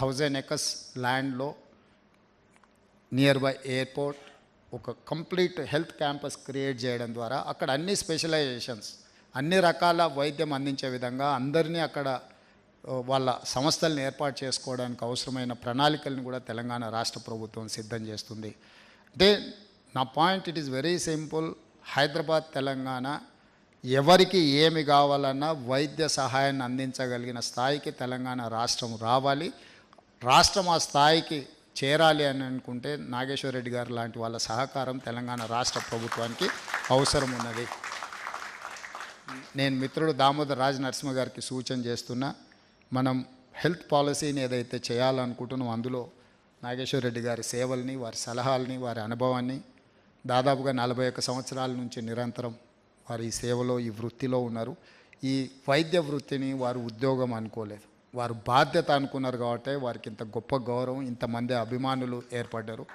Thousand acres ల్యాండ్లో near by airport ఒక complete health campus create చేయడం ద్వారా అక్కడ అన్ని స్పెషలైజేషన్స్ అన్ని రకాల వైద్యం అందించే విధంగా అందరినీ అక్కడ వాళ్ళ సంస్థలను ఏర్పాటు చేసుకోవడానికి అవసరమైన ప్రణాళికలను కూడా తెలంగాణ రాష్ట్ర ప్రభుత్వం సిద్ధం చేస్తుంది. అంటే నా point it is very simple. Hyderabad Telangana ఎవరికి ఏమి కావాలన్నా వైద్య సహాయాన్ని అందించగలిగిన స్థాయికి తెలంగాణ రాష్ట్రం రావాలి. రాష్ట్రం ఆ స్థాయికి చేరాలి అని అనుకుంటే నాగేశ్వర రెడ్డి గారు లాంటి వాళ్ళ సహకారం తెలంగాణ రాష్ట్ర ప్రభుత్వానికి అవసరం ఉన్నది. నేను మిత్రుడు దామోదర్ రాజ్ నరసింహ గారికి సూచన చేస్తున్నా మనం హెల్త్ పాలసీని ఏదైతే చేయాలనుకుంటున్నాం అందులో నాగేశ్వర రెడ్డి గారి సేవల్ని వారి సలహాలని వారి అనుభవాన్ని దాదాపుగా నలభై ఒక్క సంవత్సరాల నుంచి నిరంతరం వారి సేవలో ఈ వృత్తిలో ఉన్నారు. ఈ వైద్య వృత్తిని వారు ఉద్యోగం అనుకోలేదు. వారు బాధ్యత అనుకున్నారు కాబట్టి వారికి ఇంత గొప్ప గౌరవం ఇంతమంది అభిమానులు ఏర్పడ్డారు.